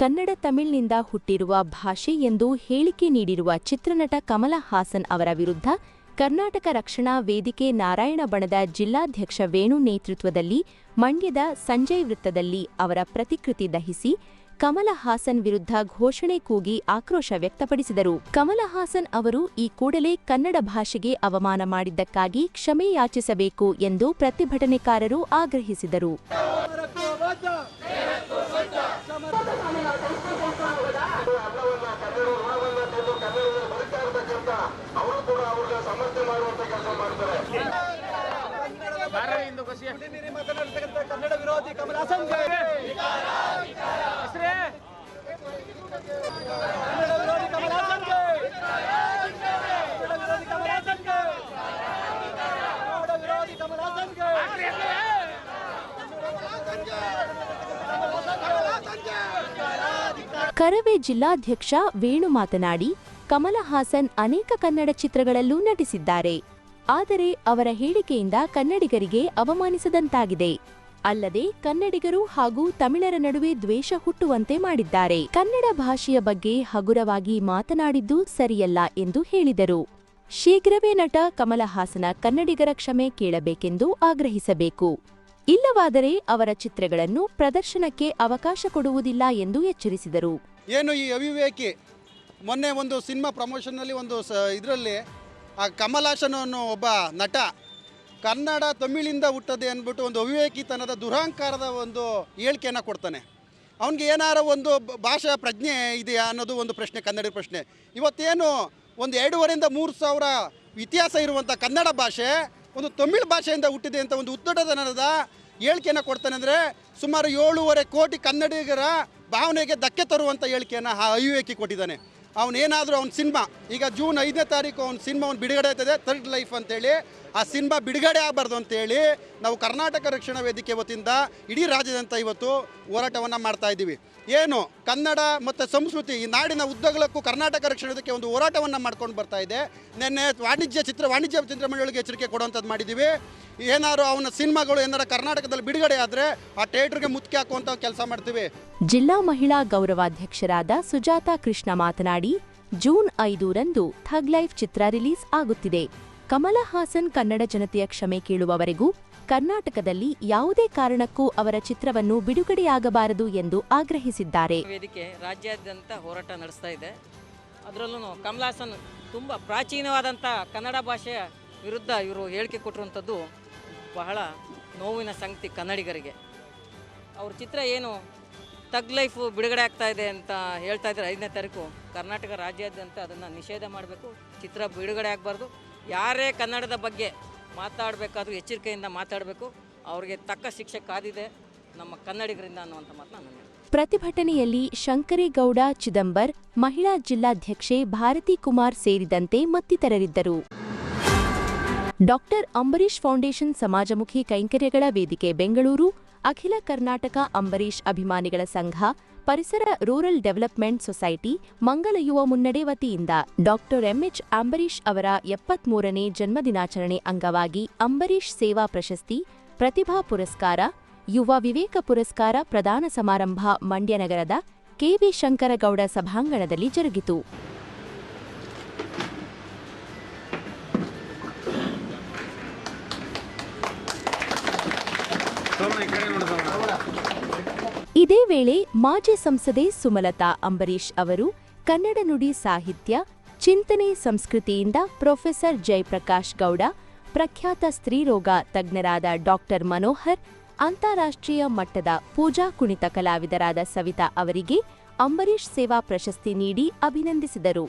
ಕನ್ನಡ ತಮಿಳಿನಿಂದ ಹುಟ್ಟಿರುವ ಭಾಷೆ ಎಂದು ಹೇಳಿಕೆ ನೀಡಿರುವ ಚಿತ್ರನಟ ಕಮಲ ಹಾಸನ್ ಅವರ ವಿರುದ್ಧ ಕರ್ನಾಟಕ ರಕ್ಷಣಾ ವೇದಿಕೆ ನಾರಾಯಣ ಬಣದ ಜಿಲ್ಲಾಧ್ಯಕ್ಷ ವೇಣು ನೇತೃತ್ವದಲ್ಲಿ ಮಂಡ್ಯದ ಸಂಜಯ್ ವೃತ್ತದಲ್ಲಿ ಅವರ ಪ್ರತಿಕೃತಿ ದಹಿಸಿ ಕಮಲ ಹಾಸನ್ ವಿರುದ್ಧ ಘೋಷಣೆ ಕೂಗಿ ಆಕ್ರೋಶ ವ್ಯಕ್ತಪಡಿಸಿದರು. ಕಮಲ ಹಾಸನ್ ಅವರು ಈ ಕೂಡಲೇ ಕನ್ನಡ ಭಾಷೆಗೆ ಅವಮಾನ ಮಾಡಿದ್ದಕ್ಕಾಗಿ ಕ್ಷಮೆ ಯಾಚಿಸಬೇಕು ಎಂದು ಪ್ರತಿಭಟನೆಕಾರರು ಆಗ್ರಹಿಸಿದರು. ಕನ್ನಡ ವಿರೋಧಿ ಕಮಲ ಹಾಸನ್ಗೆ ಹೆಸ್ರೇ? ಕನ್ನಡ ವಿರೋಧಿ ಕಮಲ ಹಾಸನ್ಗೆ ಕನ್ನಡ ವಿರೋಧಿ ಕಮಲ ಹಾಸನ್ಗೆ ಕನ್ನಡ ವಿರೋಧಿ ಕಮಲ ಹಾಸನ್ಗೆ ಕರವೇ ಜಿಲ್ಲಾಧ್ಯಕ್ಷ ವೇಣು ಮಾತನಾಡಿ ಕಮಲ ಹಾಸನ್ ಅನೇಕ ಕನ್ನಡ ಚಿತ್ರಗಳಲ್ಲೂ ನಟಿಸಿದ್ದಾರೆ. ಆದರೆ ಅವರ ಹೇಳಿಕೆಯಿಂದ ಕನ್ನಡಿಗರಿಗೆ ಅವಮಾನಿಸದಂತಾಗಿದೆ. ಅಲ್ಲದೆ ಕನ್ನಡಿಗರು ಹಾಗೂ ತಮಿಳರ ನಡುವೆ ದ್ವೇಷ ಹುಟ್ಟುವಂತೆ ಮಾಡಿದ್ದಾರೆ. ಕನ್ನಡ ಭಾಷೆಯ ಬಗ್ಗೆ ಹಗುರವಾಗಿ ಮಾತನಾಡಿದ್ದು ಸರಿಯಲ್ಲ ಎಂದು ಹೇಳಿದರು. ಶೀಘ್ರವೇ ನಟ ಕಮಲ ಹಾಸನ ಕನ್ನಡಿಗರ ಕ್ಷಮೆ ಕೇಳಬೇಕೆಂದು ಆಗ್ರಹಿಸಬೇಕು. ಇಲ್ಲವಾದರೆ ಅವರ ಚಿತ್ರಗಳನ್ನು ಪ್ರದರ್ಶನಕ್ಕೆ ಅವಕಾಶ ಕೊಡುವುದಿಲ್ಲ ಎಂದು ಎಚ್ಚರಿಸಿದರು. ಏನು ಈ ಅವಿವೇಕಿ ಮೊನ್ನೆ ಒಂದು ಸಿನಿಮಾ ಪ್ರಮೋಷನ್ನಲ್ಲಿ ಒಂದು ಇದರಲ್ಲಿ ಆ ಕಮಲ್ ಹಾಸನ್ ಅನ್ನೋ ಒಬ್ಬ ನಟ ಕನ್ನಡ ತಮಿಳಿಂದ ಹುಟ್ಟದೆ ಅಂದ್ಬಿಟ್ಟು ಒಂದು ಅವಿವೇಕಿತನದ ದುರಹಂಕಾರದ ಒಂದು ಹೇಳಿಕೆಯನ್ನು ಕೊಡ್ತಾನೆ. ಅವನಿಗೆ ಏನಾರ ಒಂದು ಭಾಷಾ ಪ್ರಜ್ಞೆ ಇದೆಯಾ ಅನ್ನೋದು ಒಂದು ಪ್ರಶ್ನೆ, ಕನ್ನಡ ಪ್ರಶ್ನೆ. ಇವತ್ತೇನು ಒಂದು ಎರಡೂವರೆಯಿಂದ ಮೂರು ಸಾವಿರ ಇತಿಹಾಸ ಇರುವಂಥ ಕನ್ನಡ ಭಾಷೆ ಒಂದು ತಮಿಳು ಭಾಷೆಯಿಂದ ಹುಟ್ಟಿದೆ ಅಂತ ಒಂದು ಉದ್ದಟತನದ ಹೇಳಿಕೆಯನ್ನು ಕೊಡ್ತಾನೆ ಅಂದರೆ ಸುಮಾರು ಏಳೂವರೆ ಕೋಟಿ ಕನ್ನಡಿಗರ ಭಾವನೆಗೆ ಧಕ್ಕೆ ತರುವಂಥ ಹೇಳಿಕೆಯನ್ನು ಆ ಅವಿವೇಕಿ ಕೊಟ್ಟಿದ್ದಾನೆ. ಅವನೇನಾದರೂ ಅವ್ನ ಸಿನಿಮಾ. ಈಗ ಜೂನ್ ಐದನೇ ತಾರೀಕು ಅವ್ನ ಸಿನಿಮಾ ಅವ್ನು ಬಿಡುಗಡೆ ಆಗ್ತದೆ ಥರ್ಡ್ ಲೈಫ್ ಅಂತೇಳಿ. ಆ ಸಿನಿಮಾ ಬಿಡುಗಡೆ ಆಗಬಾರ್ದು ಅಂತೇಳಿ ನಾವು ಕರ್ನಾಟಕ ರಕ್ಷಣಾ ವೇದಿಕೆ ವತಿಯಿಂದ ಇಡೀ ರಾಜ್ಯದಂತ ಇವತ್ತು ಹೋರಾಟವನ್ನು ಮಾಡ್ತಾ ಇದ್ದೀವಿ. ಏನು ಕನ್ನಡ ಮತ್ತು ಸಂಸ್ಕೃತಿ ಈ ನಾಡಿನ ಉದ್ದಗಲಕ್ಕೂ ಕರ್ನಾಟಕ ರಕ್ಷಣಾ ವೇದಿಕೆ ಒಂದು ಹೋರಾಟವನ್ನು ಮಾಡ್ಕೊಂಡು ಬರ್ತಾ ಇದೆ. ನಿನ್ನೆ ವಾಣಿಜ್ಯ ಚಿತ್ರ, ವಾಣಿಜ್ಯ ಚಿತ್ರಮಂಡಳಿಗೆ ಎಚ್ಚರಿಕೆ ಕೊಡುವಂಥದ್ದು ಮಾಡಿದ್ದೀವಿ. ಏನಾದ್ರು ಅವನ ಸಿನಿಮಾಗಳು ಏನಾರು ಕರ್ನಾಟಕದಲ್ಲಿ ಬಿಡುಗಡೆ ಆದರೆ ಆ ಥಿಯೇಟ್ರಿಗೆ ಮುತ್ತಿ ಹಾಕುವಂಥ ಕೆಲಸ ಮಾಡ್ತೀವಿ. ಜಿಲ್ಲಾ ಮಹಿಳಾ ಗೌರವಾಧ್ಯಕ್ಷರಾದ ಸುಜಾತಾ ಕೃಷ್ಣ ಮಾತನಾಡಿ, ಜೂನ್ ಐದೂರಂದು ಥಗ್ ಲೈಫ್ ಚಿತ್ರ ರಿಲೀಸ್ ಆಗುತ್ತಿದೆ. ಕಮಲ ಹಾಸನ್ ಕನ್ನಡ ಜನತೆಯ ಕ್ಷಮೆ ಕೇಳುವವರೆಗೂ ಕರ್ನಾಟಕದಲ್ಲಿ ಯಾವುದೇ ಕಾರಣಕ್ಕೂ ಅವರ ಚಿತ್ರವನ್ನು ಬಿಡುಗಡೆಯಾಗಬಾರದು ಎಂದು ಆಗ್ರಹಿಸಿದ್ದಾರೆ. ವೇದಿಕೆ ರಾಜ್ಯಾದ್ಯಂತ ಹೋರಾಟ ನಡೆಸ್ತಾ ಇದೆ. ಅದರಲ್ಲೂ ಕಮಲಾಸನ್ ತುಂಬ ಪ್ರಾಚೀನವಾದಂಥ ಕನ್ನಡ ಭಾಷೆಯ ವಿರುದ್ಧ ಇವರು ಹೇಳಿಕೆ ಕೊಟ್ಟಿರುವಂಥದ್ದು ಬಹಳ ನೋವಿನ ಸಂಗತಿ ಕನ್ನಡಿಗರಿಗೆ. ಅವ್ರ ಚಿತ್ರ ಏನು ತಗ್ ಲೈಫು ಬಿಡುಗಡೆ ಆಗ್ತಾ ಇದೆ ಅಂತ ಹೇಳ್ತಾ ಇದ್ದಾರೆ ಐದನೇ ತಾರೀಕು. ಕರ್ನಾಟಕ ರಾಜ್ಯಾದ್ಯಂತ ಅದನ್ನು ನಿಷೇಧ ಮಾಡಬೇಕು. ಚಿತ್ರ ಬಿಡುಗಡೆ ಆಗಬಾರ್ದು. ಯಾರೇ ಕನ್ನಡದ ಬಗ್ಗೆ ಮಾತಾಡಬೇಕಾದ್ರೂ ಎಚ್ಚರಿಕೆಯಿಂದ ಮಾತಾಡಬೇಕು. ಅವರಿಗೆ ತಕ್ಕ ಶಿಕ್ಷೆ ಕಾದಿದೆ. ನಮ್ಮ ಕನ್ನಡಿಗರಿಂದ ಅನ್ನುವಂಥ ಮಾತನ್ನ ನಾನು. ಪ್ರತಿಭಟನೆಯಲ್ಲಿ ಶಂಕರೇಗೌಡ, ಚಿದಂಬರ್, ಮಹಿಳಾ ಜಿಲ್ಲಾಧ್ಯಕ್ಷೆ ಭಾರತಿ ಕುಮಾರ್ ಸೇರಿದಂತೆ ಮತ್ತಿತರರಿದ್ದರು. ಡಾಕ್ಟರ್ ಅಂಬರೀಶ್ ಫೌಂಡೇಶನ್ ಸಮಾಜಮುಖಿ ಕೈಂಕರ್ಯಗಳ ವೇದಿಕೆ ಬೆಂಗಳೂರು ಅಖಿಲ ಕರ್ನಾಟಕ ಅಂಬರೀಷ್ ಅಭಿಮಾನಿಗಳ ಸಂಘ, ಪರಿಸರ ರೂರಲ್ ಡೆವಲಪ್ಮೆಂಟ್ ಸೊಸೈಟಿ, ಮಂಗಲ ಯುವ ಮುನ್ನಡೆ ವತಿಯಿಂದ ಡಾಕ್ಟರ್ ಎಂಎಚ್ ಅಂಬರೀಷ್ ಅವರ ಎಪ್ಪತ್ಮೂರನೇ ಜನ್ಮದಿನಾಚರಣೆ ಅಂಗವಾಗಿ ಅಂಬರೀಷ್ ಸೇವಾ ಪ್ರಶಸ್ತಿ, ಪ್ರತಿಭಾ ಪುರಸ್ಕಾರ, ಯುವ ವಿವೇಕ ಪುರಸ್ಕಾರ ಪ್ರದಾನ ಸಮಾರಂಭ ಮಂಡ್ಯ ನಗರದ ಕೆವಿ ಶಂಕರಗೌಡ ಸಭಾಂಗಣದಲ್ಲಿ ಜರುಗಿತು. ಇದೇ ವೇಳೆ ಮಾಜಿ ಸಂಸದೆ ಸುಮಲತಾ ಅಂಬರೀಷ್ ಅವರು ಕನ್ನಡ ನುಡಿ ಸಾಹಿತ್ಯ, ಚಿಂತನೆ ಸಂಸ್ಕೃತಿಯಿಂದ ಪ್ರೊಫೆಸರ್ ಜಯಪ್ರಕಾಶ್ ಗೌಡ, ಪ್ರಖ್ಯಾತ ಸ್ತ್ರೀರೋಗ ತಜ್ಞರಾದ ಡಾಕ್ಟರ್ ಮನೋಹರ್, ಅಂತಾರಾಷ್ಟ್ರೀಯ ಮಟ್ಟದ ಪೂಜಾ ಕುಣಿತ ಕಲಾವಿದರಾದ ಸವಿತಾ ಅವರಿಗೆ ಅಂಬರೀಷ್ ಸೇವಾ ಪ್ರಶಸ್ತಿ ನೀಡಿ ಅಭಿನಂದಿಸಿದರು.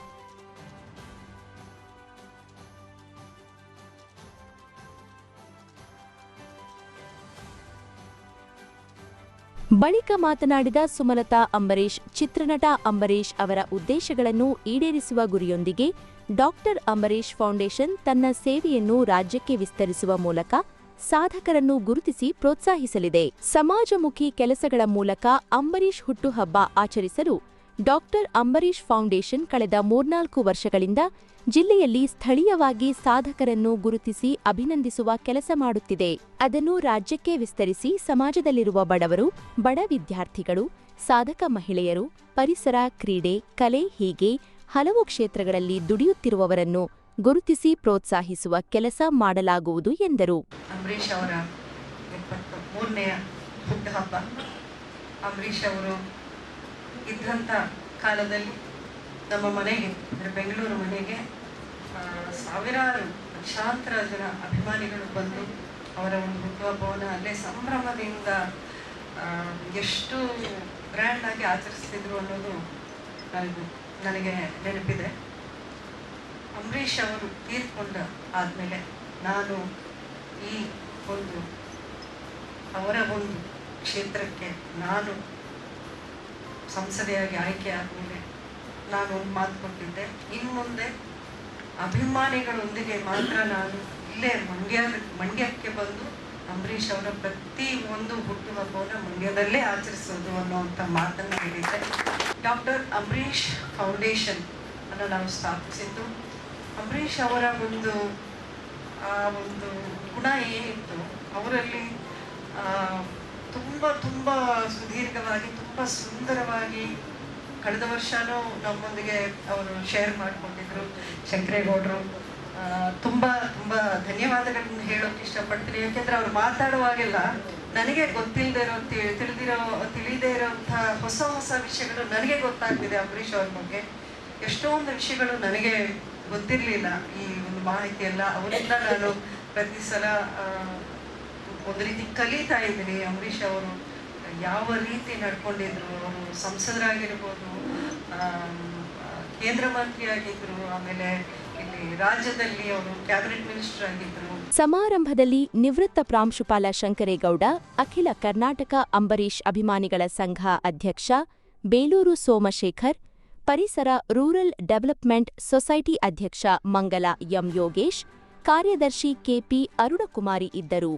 ಬಳಿಕ ಮಾತನಾಡಿದ ಸುಮಲತಾ ಅಂಬರೀಷ್, ಚಿತ್ರನಟ ಅಂಬರೀಷ್ ಅವರ ಉದ್ದೇಶಗಳನ್ನು ಈಡೇರಿಸುವ ಗುರಿಯೊಂದಿಗೆ ಡಾಕ್ಟರ್ ಅಂಬರೀಷ್ ಫೌಂಡೇಶನ್ ತನ್ನ ಸೇವೆಯನ್ನು ರಾಜ್ಯಕ್ಕೆ ವಿಸ್ತರಿಸುವ ಮೂಲಕ ಸಾಧಕರನ್ನು ಗುರುತಿಸಿ ಪ್ರೋತ್ಸಾಹಿಸಲಿದೆ. ಸಮಾಜಮುಖಿ ಕೆಲಸಗಳ ಮೂಲಕ ಅಂಬರೀಷ್ ಹುಟ್ಟುಹಬ್ಬ ಆಚರಿಸಲು ಡಾಕ್ಟರ್ ಅಂಬರೀಷ್ ಫೌಂಡೇಶನ್ ಕಳೆದ ಮೂರ್ನಾಲ್ಕು ವರ್ಷಗಳಿಂದ ಜಿಲ್ಲೆಯಲ್ಲಿ ಸ್ಥಳೀಯವಾಗಿ ಸಾಧಕರನ್ನು ಗುರುತಿಸಿ ಅಭಿನಂದಿಸುವ ಕೆಲಸ ಮಾಡುತ್ತಿದೆ. ಅದನ್ನು ರಾಜ್ಯಕ್ಕೆ ವಿಸ್ತರಿಸಿ ಸಮಾಜದಲ್ಲಿರುವ ಬಡವರು, ಬಡ ವಿದ್ಯಾರ್ಥಿಗಳು, ಸಾಧಕ ಮಹಿಳೆಯರು, ಪರಿಸರ, ಕ್ರೀಡೆ, ಕಲೆ ಹೀಗೆ ಹಲವು ಕ್ಷೇತ್ರಗಳಲ್ಲಿ ದುಡಿಯುತ್ತಿರುವವರನ್ನು ಗುರುತಿಸಿ ಪ್ರೋತ್ಸಾಹಿಸುವ ಕೆಲಸ ಮಾಡಲಾಗುವುದು ಎಂದರು. ಅಂಬರೀಷ್ ಅವರ ಎಪ್ಪತ್ತ ಮೂರನೆಯ ಹುಟ್ಟುಹಬ್ಬ ಅಂಬರೀಷ್ ಅವರು ಇದ್ದಂಥ ಕಾಲದಲ್ಲಿ ನಮ್ಮ ಮನೆಗೆ, ಅಂದರೆ ಬೆಂಗಳೂರು ಮನೆಗೆ ಸಾವಿರಾರು ಲಕ್ಷಾಂತರ ಜನ ಅಭಿಮಾನಿಗಳು ಬಂದು ಅವರ ಒಂದು ಹುಟ್ಟುಹಬ್ಬವನ್ನು ಅಲ್ಲೇ ಸಂಭ್ರಮದಿಂದ ಎಷ್ಟು ಗ್ರ್ಯಾಂಡ್ ಆಗಿ ಆಚರಿಸ್ತಿದ್ರು ಅನ್ನೋದು ನನಗೆ ನನಗೆ ನೆನಪಿದೆ. ಅಂಬರೀಷ್ ಅವರು ತೀರ್ಕೊಂಡ ಆದಮೇಲೆ ನಾನು ಈ ಒಂದು, ಅವರ ಒಂದು ಕ್ಷೇತ್ರಕ್ಕೆ ನಾನು ಸಂಸದೆಯಾಗಿ ಆಯ್ಕೆ ಆದಮೇಲೆ ನಾನು ಒಂದು ಮಾತು ಕೊಟ್ಟಿದ್ದೆ. ಇನ್ನು ಮುಂದೆ ಅಭಿಮಾನಿಗಳೊಂದಿಗೆ ಮಾತ್ರ ನಾನು ಇಲ್ಲೇ ಮಂಡ್ಯ ಮಂಡ್ಯಕ್ಕೆ ಬಂದು ಅಂಬರೀಷ್ ಅವರ ಪ್ರತಿ ಒಂದು ಹುಟ್ಟುಹಬ್ಬವನ್ನು ಮಂಡ್ಯದಲ್ಲೇ ಆಚರಿಸೋದು ಅನ್ನುವಂಥ ಮಾತನ್ನು ಹೇಳಿದ್ದೆ. ಡಾಕ್ಟರ್ ಅಂಬರೀಷ್ ಫೌಂಡೇಶನ್ ಅನ್ನು ನಾವು ಸ್ಥಾಪಿಸಿದ್ದು. ಅಂಬರೀಷ್ ಅವರ ಒಂದು, ಆ ಒಂದು ಗುಣ ಏನಿತ್ತು, ಅವರಲ್ಲಿ ತುಂಬ ತುಂಬ ಸುದೀರ್ಘವಾಗಿ, ತುಂಬ ಸುಂದರವಾಗಿ ಕಳೆದ ವರ್ಷನೂ ನಮ್ಮೊಂದಿಗೆ ಅವರು ಶೇರ್ ಮಾಡಿಕೊಂಡಿದ್ರು ಶಂಕರೇಗೌಡರು. ತುಂಬ ತುಂಬ ಧನ್ಯವಾದಗಳನ್ನು ಹೇಳೋಕೆ ಇಷ್ಟಪಡ್ತೀನಿ. ಯಾಕೆಂದ್ರೆ ಅವ್ರು ಮಾತಾಡುವಾಗೆಲ್ಲ ನನಗೆ ಗೊತ್ತಿಲ್ಲದೆ ಇರೋ ತಿಳಿದಿರೋ, ತಿಳಿದೇ ಇರೋಂಥ ಹೊಸ ಹೊಸ ವಿಷಯಗಳು ನನಗೆ ಗೊತ್ತಾಗ್ತಿದೆ ಅಂಬರೀಷ್ ಅವ್ರ ಬಗ್ಗೆ. ಎಷ್ಟೊಂದು ವಿಷಯಗಳು ನನಗೆ ಗೊತ್ತಿರಲಿಲ್ಲ ಈ ಒಂದು ಮಾಹಿತಿ ಎಲ್ಲ ಅವರಿಂದ ನಾನು ಪ್ರತಿ ಸಲ ಒಂದು ರೀತಿ ಕಲಿತಾ ಇದ್ದೀನಿ. ಅಂಬರೀಷ್ ಅವರು ಯಾವ ರೀತಿ ನಡ್ಕೊಂಡಿದ್ರು, ಅವರು ಸಂಸದರಾಗಿರ್ಬೋದು ಕೇಂದ್ರ ಮಂತ್ರಿ ಆಗಿದ್ರು ಆಮೇಲೆ ರಾಜ್ಯದಲ್ಲಿ ಅವರು ಕ್ಯಾಬಿನೆಟ್ ಮಿನಿಸ್ಟರ್ ಆಗಿದ್ರು. ಸಮಾರಂಭದಲ್ಲಿ ನಿವೃತ್ತ ಪ್ರಾಂಶುಪಾಲ ಶಂಕರೇಗೌಡ, ಅಖಿಲ ಕರ್ನಾಟಕ ಅಂಬರೀಷ್ ಅಭಿಮಾನಿಗಳ ಸಂಘ ಅಧ್ಯಕ್ಷ ಬೇಲೂರು ಸೋಮಶೇಖರ್, ಪರಿಸರ ರೂರಲ್ ಡೆವಲಪ್ಮೆಂಟ್ ಸೊಸೈಟಿ ಅಧ್ಯಕ್ಷ ಮಂಗಲ ಎಂ ಯೋಗೇಶ್, ಕಾರ್ಯದರ್ಶಿ ಕೆಪಿ ಅರುಣಕುಮಾರಿ ಇದ್ದರು.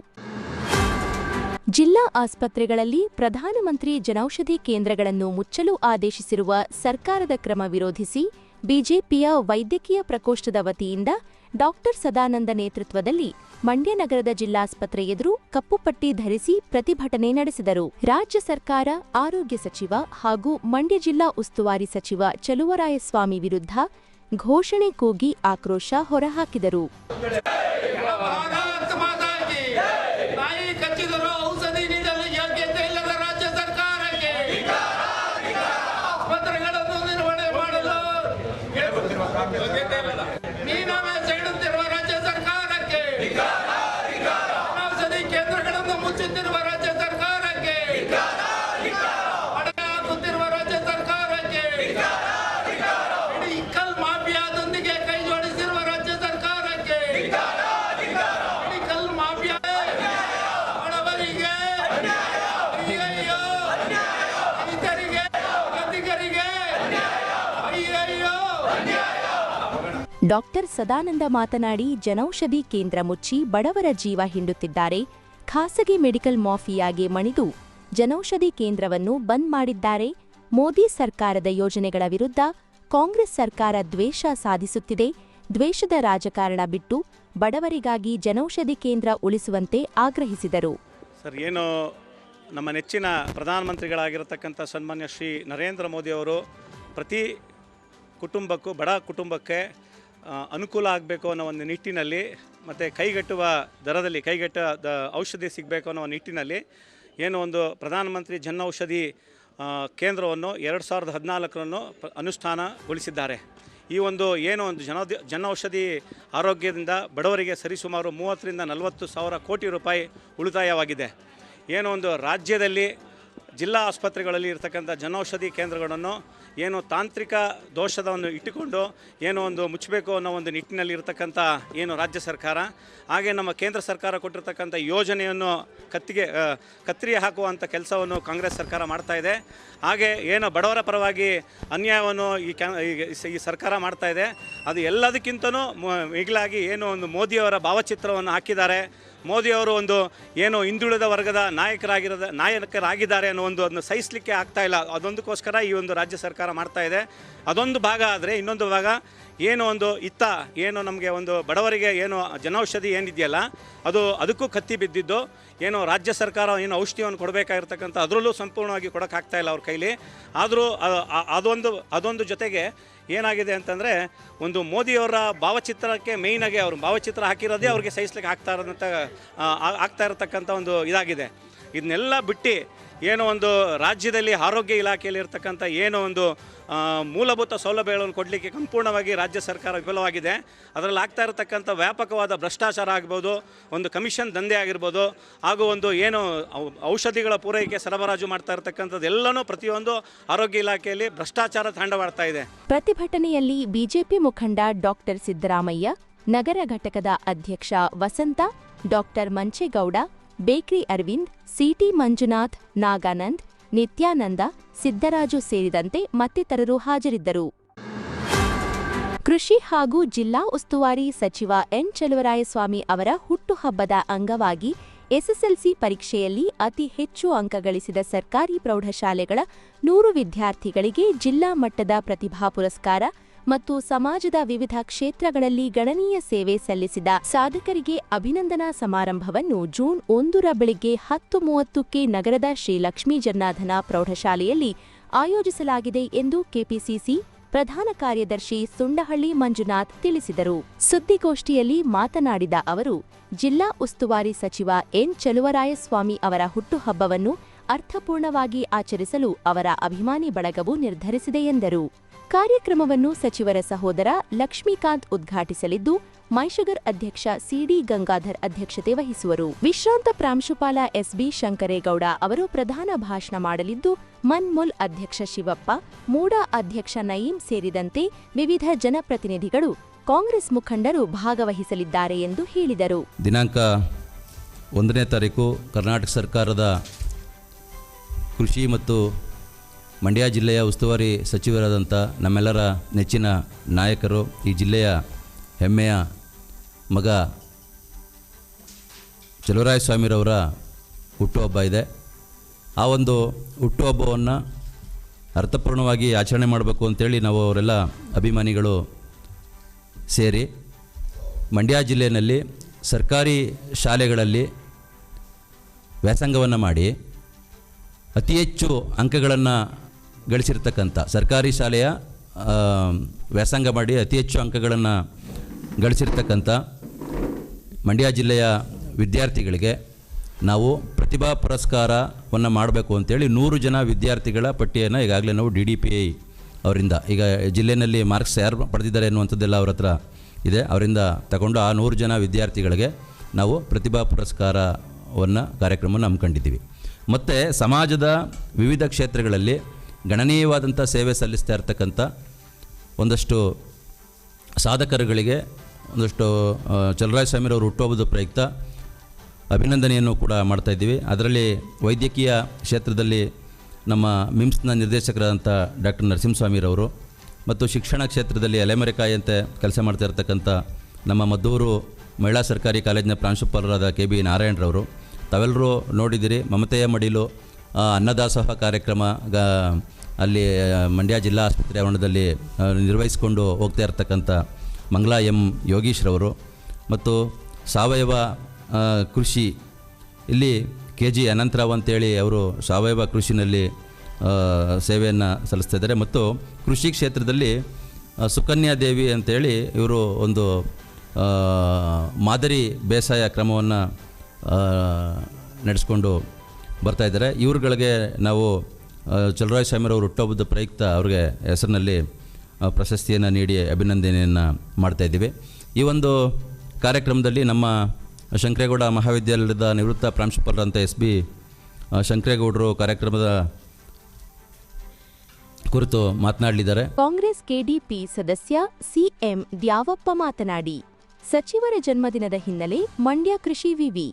ಜಿಲ್ಲಾ ಆಸ್ಪತ್ರೆಗಳಲ್ಲಿ ಪ್ರಧಾನಮಂತ್ರಿ ಜನೌಷಧಿ ಕೇಂದ್ರಗಳನ್ನು ಮುಚ್ಚಲು ಆದೇಶಿಸಿರುವ ಸರ್ಕಾರದ ಕ್ರಮ ವಿರೋಧಿಸಿ ಬಿಜೆಪಿಯ ವೈದ್ಯಕೀಯ ಪ್ರಕೋಷ್ಠದ ವತಿಯಿಂದ ಡಾಕ್ಟರ್ ಸದಾನಂದ ನೇತೃತ್ವದಲ್ಲಿ ಮಂಡ್ಯ ನಗರದ ಜಿಲ್ಲಾಸ್ಪತ್ರೆ ಎದುರು ಕಪ್ಪುಪಟ್ಟಿ ಧರಿಸಿ ಪ್ರತಿಭಟನೆ ನಡೆಸಿದರು. ರಾಜ್ಯ ಸರ್ಕಾರ, ಆರೋಗ್ಯ ಸಚಿವ ಹಾಗೂ ಮಂಡ್ಯ ಜಿಲ್ಲಾ ಉಸ್ತುವಾರಿ ಸಚಿವ ಚಲುವರಾಯಸ್ವಾಮಿ ವಿರುದ್ಧ ಘೋಷಣೆ ಕೂಗಿ ಆಕ್ರೋಶ ಹೊರಹಾಕಿದರು. ಡಾಕ್ಟರ್ ಸದಾನಂದ ಮಾತನಾಡಿ, ಜನೌಷಧಿ ಕೇಂದ್ರ ಮುಚ್ಚಿ ಬಡವರ ಜೀವ ಹಿಂಡುತ್ತಿದ್ದಾರೆ. ಖಾಸಗಿ ಮೆಡಿಕಲ್ ಮಾಫಿಯಾಗೆ ಮಣಿದು ಜನೌಷಧಿ ಕೇಂದ್ರವನ್ನು ಬಂದ್ ಮಾಡಿದ್ದಾರೆ. ಮೋದಿ ಸರ್ಕಾರದ ಯೋಜನೆಗಳ ವಿರುದ್ಧ ಕಾಂಗ್ರೆಸ್ ಸರ್ಕಾರ ದ್ವೇಷ ಸಾಧಿಸುತ್ತಿದೆ. ದ್ವೇಷದ ರಾಜಕಾರಣ ಬಿಟ್ಟು ಬಡವರಿಗಾಗಿ ಜನೌಷಧಿ ಕೇಂದ್ರ ಉಳಿಸುವಂತೆ ಆಗ್ರಹಿಸಿದರು. ಸರ್, ಏನು ನಮ್ಮ ನೆಚ್ಚಿನ ಪ್ರಧಾನಮಂತ್ರಿಗಳಾಗಿರತಕ್ಕಂಥ ಸನ್ಮಾನ್ಯ ಶ್ರೀ ನರೇಂದ್ರ ಮೋದಿ ಅವರು ಪ್ರತಿ ಕುಟುಂಬಕ್ಕೂ, ಬಡ ಕುಟುಂಬಕ್ಕೆ ಅನುಕೂಲ ಆಗಬೇಕು ಅನ್ನೋ ಒಂದು ನಿಟ್ಟಿನಲ್ಲಿ ಮತ್ತು ಕೈಗೆಟ್ಟುವ ದರದಲ್ಲಿ ಕೈಗೆಟ್ಟ ದ ಔಷಧಿ ಸಿಗಬೇಕು ಅನ್ನೋ ನಿಟ್ಟಿನಲ್ಲಿ ಏನು ಒಂದು ಪ್ರಧಾನಮಂತ್ರಿ ಜನ ಔಷಧಿ ಕೇಂದ್ರವನ್ನು ಎರಡು ಸಾವಿರದ ಹದಿನಾಲ್ಕರನ್ನು ಅನುಷ್ಠಾನಗೊಳಿಸಿದ್ದಾರೆ. ಈ ಒಂದು ಏನು ಒಂದು ಜನ ಜನ ಔಷಧಿ ಆರೋಗ್ಯದಿಂದ ಬಡವರಿಗೆ ಸರಿಸುಮಾರು ಮೂವತ್ತರಿಂದ ನಲವತ್ತು ಸಾವಿರ ಕೋಟಿ ರೂಪಾಯಿ ಉಳಿತಾಯವಾಗಿದೆ. ಏನು ಒಂದು ರಾಜ್ಯದಲ್ಲಿ ಜಿಲ್ಲಾ ಆಸ್ಪತ್ರೆಗಳಲ್ಲಿ ಇರತಕ್ಕಂಥ ಜನೌಷಧಿ ಕೇಂದ್ರಗಳನ್ನು ಏನು ತಾಂತ್ರಿಕ ದೋಷದವನ್ನು ಇಟ್ಟುಕೊಂಡು ಏನೋ ಒಂದು ಮುಚ್ಚಬೇಕು ಅನ್ನೋ ಒಂದು ನಿಟ್ಟಿನಲ್ಲಿ ಇರತಕ್ಕಂಥ ಏನು ರಾಜ್ಯ ಸರ್ಕಾರ, ಹಾಗೆ ನಮ್ಮ ಕೇಂದ್ರ ಸರ್ಕಾರ ಕೊಟ್ಟಿರ್ತಕ್ಕಂಥ ಯೋಜನೆಯನ್ನು ಕತ್ತಿಗೆ ಕತ್ತರಿ ಹಾಕುವಂಥ ಕೆಲಸವನ್ನು ಕಾಂಗ್ರೆಸ್ ಸರ್ಕಾರ ಮಾಡ್ತಾ ಇದೆ. ಹಾಗೆ ಏನು ಬಡವರ ಪರವಾಗಿ ಅನ್ಯಾಯವನ್ನು ಈ ಕ್ಯಾ, ಈ- ಸರ್ಕಾರ ಮಾಡ್ತಾ ಇದೆ. ಅದು ಎಲ್ಲದಕ್ಕಿಂತನೂ ಮಿಗಿಲಾಗಿ ಏನು ಒಂದು ಮೋದಿಯವರ ಭಾವಚಿತ್ರವನ್ನು ಹಾಕಿದ್ದಾರೆ. ಮೋದಿಯವರು ಒಂದು ಏನು ಹಿಂದುಳಿದ ವರ್ಗದ ನಾಯಕರಾಗಿರೋದ ನಾಯಕರಾಗಿದ್ದಾರೆ ಅನ್ನೋ ಒಂದು ಅದನ್ನು ಸಹಿಸಲಿಕ್ಕೆ ಆಗ್ತಾ ಇಲ್ಲ. ಅದೊಂದಕ್ಕೋಸ್ಕರ ಈ ಒಂದು ರಾಜ್ಯ ಸರ್ಕಾರ ಮಾಡ್ತಾ ಇದೆ. ಅದೊಂದು ಭಾಗ ಆದರೆ ಇನ್ನೊಂದು ಭಾಗ ಏನು ಒಂದು ಇತ್ತ ಏನು ನಮಗೆ ಒಂದು ಬಡವರಿಗೆ ಏನು ಜನೌಷಧಿ ಏನಿದೆಯಲ್ಲ, ಅದು ಅದಕ್ಕೂ ಕತ್ತಿ ಬಿದ್ದಿದ್ದು, ಏನು ರಾಜ್ಯ ಸರ್ಕಾರ ಏನು ಔಷಧಿಯನ್ನು ಕೊಡಬೇಕಾಗಿರ್ತಕ್ಕಂಥ ಅದರಲ್ಲೂ ಸಂಪೂರ್ಣವಾಗಿ ಕೊಡೋಕ್ಕಾಗ್ತಾ ಇಲ್ಲ ಅವ್ರ ಕೈಲಿ. ಆದರೂ ಅದೊಂದು ಅದೊಂದು ಜೊತೆಗೆ ಏನಾಗಿದೆ ಅಂತಂದರೆ ಒಂದು ಮೋದಿಯವರ ಭಾವಚಿತ್ರಕ್ಕೆ ಮೇಯ್ನಾಗಿ ಅವರು ಭಾವಚಿತ್ರ ಹಾಕಿರೋದೇ ಅವ್ರಿಗೆ ಸಹಿಸ್ಲಿಕ್ಕೆ ಆಗ್ತಾ ಇರೋದಂಥ ಆಗ್ತಾ ಇರತಕ್ಕಂಥ ಒಂದು ಇದಾಗಿದೆ. ಇದನ್ನೆಲ್ಲ ಬಿಟ್ಟು ಏನೋ ಒಂದು ರಾಜ್ಯದಲ್ಲಿ ಆರೋಗ್ಯ ಇಲಾಖೆಯಲ್ಲಿ ಇರ್ತಕ್ಕಂಥ ಏನೋ ಒಂದು ಮೂಲಭೂತ ಸೌಲಭ್ಯಗಳನ್ನು ಕೊಡಲಿಕ್ಕೆ ಸಂಪೂರ್ಣವಾಗಿ ರಾಜ್ಯ ಸರ್ಕಾರ ವಿಫಲವಾಗಿದೆ. ಅದರಲ್ಲಿ ಆಗ್ತಾ ಇರತಕ್ಕಂಥ ವ್ಯಾಪಕವಾದ ಭ್ರಷ್ಟಾಚಾರ ಆಗ್ಬೋದು, ಒಂದು ಕಮಿಷನ್ ದಂಧೆ ಆಗಿರ್ಬೋದು, ಹಾಗೂ ಒಂದು ಏನು ಔಷಧಿಗಳ ಪೂರೈಕೆ ಸರಬರಾಜು ಮಾಡ್ತಾ ಇರತಕ್ಕಂಥದ್ದು ಪ್ರತಿಯೊಂದು ಆರೋಗ್ಯ ಇಲಾಖೆಯಲ್ಲಿ ಭ್ರಷ್ಟಾಚಾರ ತಾಂಡವಾಡ್ತಾ ಇದೆ. ಪ್ರತಿಭಟನೆಯಲ್ಲಿ ಬಿಜೆಪಿ ಮುಖಂಡ ಡಾಕ್ಟರ್ ಸಿದ್ದರಾಮಯ್ಯ, ನಗರ ಘಟಕದ ಅಧ್ಯಕ್ಷ Vasantha, doctor Manchegowda bakery Arvind, CT Manjunath, Nagananda, Nityananda, Siddaraju ಸೇರಿದಂತೆ ಮತ್ತಿತರರು ಹಾಜರಿದ್ದರು. ಕೃಷಿ ಹಾಗೂ ಜಿಲ್ಲಾ ಉಸ್ತುವಾರಿ ಸಚಿವ ಎನ್ ಚಲುವರಾಯಸ್ವಾಮಿ ಅವರ ಹುಟ್ಟುಹಬ್ಬದ ಅಂಗವಾಗಿ ಎಸ್ಎಸ್ಎಲ್ಸಿ ಪರೀಕ್ಷೆಯಲ್ಲಿ ಅತಿ ಹೆಚ್ಚು ಅಂಕ ಗಳಿಸಿದ ಸರ್ಕಾರಿ ಪ್ರೌಢಶಾಲೆಗಳ ನೂರು ವಿದ್ಯಾರ್ಥಿಗಳಿಗೆ ಜಿಲ್ಲಾ ಮಟ್ಟದ ಪ್ರತಿಭಾ ಪುರಸ್ಕಾರ ಮತ್ತು ಸಮಾಜದ ವಿವಿಧ ಕ್ಷೇತ್ರಗಳಲ್ಲಿ ಗಣನೀಯ ಸೇವೆ ಸಲ್ಲಿಸಿದ ಸಾಧಕರಿಗೆ ಅಭಿನಂದನಾ ಸಮಾರಂಭವನ್ನು ಜೂನ್ ಒಂದರ ಬೆಳಿಗ್ಗೆ ಹತ್ತು ಮೂವತ್ತಕ್ಕೆ ನಗರದ ಶ್ರೀ ಲಕ್ಷ್ಮೀ ಜನ್ನಾಧನ ಪ್ರೌಢಶಾಲೆಯಲ್ಲಿ ಆಯೋಜಿಸಲಾಗಿದೆ ಎಂದು ಕೆಪಿಸಿಸಿ ಪ್ರಧಾನ ಕಾರ್ಯದರ್ಶಿ ಸುಂಡಹಳ್ಳಿ ಮಂಜುನಾಥ್ ತಿಳಿಸಿದರು. ಸುದ್ದಿಗೋಷ್ಠಿಯಲ್ಲಿ ಮಾತನಾಡಿದ ಅವರು, ಜಿಲ್ಲಾ ಉಸ್ತುವಾರಿ ಸಚಿವ ಎನ್ ಚಲುವರಾಯಸ್ವಾಮಿ ಅವರ ಹುಟ್ಟುಹಬ್ಬವನ್ನು ಅರ್ಥಪೂರ್ಣವಾಗಿ ಆಚರಿಸಲು ಅವರ ಅಭಿಮಾನಿ ಬಳಗವು ನಿರ್ಧರಿಸಿದೆ ಎಂದರು. ಕಾರ್ಯಕ್ರಮವನ್ನು ಸಚಿವರ ಸಹೋದರ ಲಕ್ಷ್ಮೀಕಾಂತ್ ಉದ್ಘಾಟಿಸಲಿದ್ದು, ಮೈಶುಗರ್ ಅಧ್ಯಕ್ಷ ಸಿಡಿ ಗಂಗಾಧರ್ ಅಧ್ಯಕ್ಷತೆ ವಹಿಸುವರು. ವಿಶ್ರಾಂತ ಪ್ರಾಂಶುಪಾಲ ಎಸ್ಬಿ ಶಂಕರೇಗೌಡ ಅವರು ಪ್ರಧಾನ ಭಾಷಣ ಮಾಡಲಿದ್ದು, ಮನ್ಮುಲ್ ಅಧ್ಯಕ್ಷ ಶಿವಪ್ಪ, ಮೂಡಾ ಅಧ್ಯಕ್ಷ ನಯೀಂ ಸೇರಿದಂತೆ ವಿವಿಧ ಜನಪ್ರತಿನಿಧಿಗಳು, ಕಾಂಗ್ರೆಸ್ ಮುಖಂಡರು ಭಾಗವಹಿಸಲಿದ್ದಾರೆ ಎಂದು ಹೇಳಿದರು. ದಿನಾಂಕ ಒಂದನೇ ತಾರೀಕು ಕರ್ನಾಟಕ ಸರ್ಕಾರದ ಕೃಷಿ ಮತ್ತು ಮಂಡ್ಯ ಜಿಲ್ಲೆಯ ಉಸ್ತುವಾರಿ ಸಚಿವರಾದಂಥ ನಮ್ಮೆಲ್ಲರ ನೆಚ್ಚಿನ ನಾಯಕರು, ಈ ಜಿಲ್ಲೆಯ ಹೆಮ್ಮೆಯ ಮಗ ಚಲುವರಾಯ ಸ್ವಾಮಿರವರ ಹುಟ್ಟುಹಬ್ಬ ಇದೆ. ಆ ಒಂದು ಹುಟ್ಟುಹಬ್ಬವನ್ನು ಅರ್ಥಪೂರ್ಣವಾಗಿ ಆಚರಣೆ ಮಾಡಬೇಕು ಅಂತೇಳಿ ನಾವು ಅವರೆಲ್ಲ ಅಭಿಮಾನಿಗಳು ಸೇರಿ ಮಂಡ್ಯ ಜಿಲ್ಲೆಯಲ್ಲಿ ಸರ್ಕಾರಿ ಶಾಲೆಗಳಲ್ಲಿ ವ್ಯಾಸಂಗವನ್ನು ಮಾಡಿ ಅತಿ ಹೆಚ್ಚು ಅಂಕಗಳನ್ನು ಗಳಿಸಿರ್ತಕ್ಕಂಥ ಸರ್ಕಾರಿ ಶಾಲೆಯ ವ್ಯಾಸಂಗ ಮಾಡಿ ಅತಿ ಹೆಚ್ಚು ಅಂಕಗಳನ್ನು ಗಳಿಸಿರ್ತಕ್ಕಂಥ ಮಂಡ್ಯ ಜಿಲ್ಲೆಯ ವಿದ್ಯಾರ್ಥಿಗಳಿಗೆ ನಾವು ಪ್ರತಿಭಾ ಪುರಸ್ಕಾರವನ್ನು ಮಾಡಬೇಕು ಅಂತೇಳಿ ನೂರು ಜನ ವಿದ್ಯಾರ್ಥಿಗಳ ಪಟ್ಟಿಯನ್ನು ಈಗಾಗಲೇ ನಾವು ಡಿ ಡಿ ಪಿ ಐ ಅವರಿಂದ, ಈಗ ಜಿಲ್ಲೆಯಲ್ಲಿ ಮಾರ್ಕ್ಸ್ ಯಾರು ಪಡೆದಿದ್ದಾರೆ ಅನ್ನುವಂಥದ್ದೆಲ್ಲ ಅವ್ರ ಹತ್ರ ಇದೆ. ಅವರಿಂದ ತಗೊಂಡು ಆ ನೂರು ಜನ ವಿದ್ಯಾರ್ಥಿಗಳಿಗೆ ನಾವು ಪ್ರತಿಭಾ ಪುರಸ್ಕಾರವನ್ನು ಕಾರ್ಯಕ್ರಮವನ್ನು ಹಮ್ಮಿಕೊಂಡಿದ್ದೀವಿ. ಮತ್ತು ಸಮಾಜದ ವಿವಿಧ ಕ್ಷೇತ್ರಗಳಲ್ಲಿ ಗಣನೀಯವಾದಂಥ ಸೇವೆ ಸಲ್ಲಿಸ್ತಾ ಇರ್ತಕ್ಕಂಥ ಒಂದಷ್ಟು ಸಾಧಕರುಗಳಿಗೆ, ಒಂದಷ್ಟು ಚಲರಾಯ ಸ್ವಾಮಿರವರು ಹುಟ್ಟುಹಬ್ಬದ ಪ್ರಯುಕ್ತ ಅಭಿನಂದನೆಯನ್ನು ಕೂಡ ಮಾಡ್ತಾಯಿದ್ದೀವಿ ಅದರಲ್ಲಿ ವೈದ್ಯಕೀಯ ಕ್ಷೇತ್ರದಲ್ಲಿ ನಮ್ಮ ಮಿಮ್ಸ್ನ ನಿರ್ದೇಶಕರಾದಂಥ ಡಾಕ್ಟರ್ ನರಸಿಂಹಸ್ವಾಮಿರವರು ಮತ್ತು ಶಿಕ್ಷಣ ಕ್ಷೇತ್ರದಲ್ಲಿ ಅಲೆಮರೆಕಾಯಿಯಂತೆ ಕೆಲಸ ಮಾಡ್ತಾ ಇರ್ತಕ್ಕಂಥ ನಮ್ಮ ಮದ್ದೂರು ಮಹಿಳಾ ಸರ್ಕಾರಿ ಕಾಲೇಜಿನ ಪ್ರಾಂಶುಪಾಲರಾದ ಕೆ ಬಿ ನಾರಾಯಣರವರು ತಾವೆಲ್ಲರೂ ನೋಡಿದ್ದೀರಿ, ಮಮತೆಯ ಮಡಿಲು ಅನ್ನದಾಸೋಹ ಕಾರ್ಯಕ್ರಮ ಅಲ್ಲಿ ಮಂಡ್ಯ ಜಿಲ್ಲಾ ಆಸ್ಪತ್ರೆ ಆವರಣದಲ್ಲಿ ನಿರ್ವಹಿಸಿಕೊಂಡು ಹೋಗ್ತಾ ಇರತಕ್ಕಂಥ ಮಂಗ್ಲಾ ಎಂ ಯೋಗೀಶ್ರವರು ಮತ್ತು ಸಾವಯವ ಕೃಷಿ, ಇಲ್ಲಿ ಕೆ ಜಿ ಅನಂತರಾವ್ ಅಂತೇಳಿ ಅವರು ಸಾವಯವ ಕೃಷಿನಲ್ಲಿ ಸೇವೆಯನ್ನು ಸಲ್ಲಿಸ್ತಾ ಇದ್ದಾರೆ ಮತ್ತು ಕೃಷಿ ಕ್ಷೇತ್ರದಲ್ಲಿ ಸುಕನ್ಯಾ ದೇವಿ ಅಂತೇಳಿ ಇವರು ಒಂದು ಮಾದರಿ ಬೇಸಾಯ ಕ್ರಮವನ್ನು ನಡೆಸ್ಕೊಂಡು ಬರ್ತಾ ಇದ್ದಾರೆ. ಇವ್ರುಗಳಿಗೆ ನಾವು ಚಲರಾಯ ಸ್ವಾಮಿರವರು ಹುಟ್ಟುಹಬ್ಬದ ಪ್ರಯುಕ್ತ ಅವ್ರಿಗೆ ಹೆಸರಿನಲ್ಲಿ ಪ್ರಶಸ್ತಿಯನ್ನು ನೀಡಿ ಅಭಿನಂದನೆಯನ್ನು ಮಾಡ್ತಾಯಿದ್ದೀವಿ ಈ ಒಂದು ಕಾರ್ಯಕ್ರಮದಲ್ಲಿ ನಮ್ಮ ಶಂಕರೇಗೌಡ ಮಹಾವಿದ್ಯಾಲಯದ ನಿವೃತ್ತ ಪ್ರಾಂಶುಪಾಲರಂತ ಎಸ್ ಬಿ ಶಂಕರೇಗೌಡರು ಕಾರ್ಯಕ್ರಮದ ಕುರಿತು ಮಾತನಾಡಲಿದ್ದಾರೆ. ಕಾಂಗ್ರೆಸ್ ಕೆಡಿಪಿ ಸದಸ್ಯ ಸಿಎಂ ದ್ಯಾವಪ್ಪ ಮಾತನಾಡಿ, ಸಚಿವರ ಜನ್ಮದಿನದ ಹಿನ್ನೆಲೆ ಮಂಡ್ಯ ಕೃಷಿ ವಿವಿ,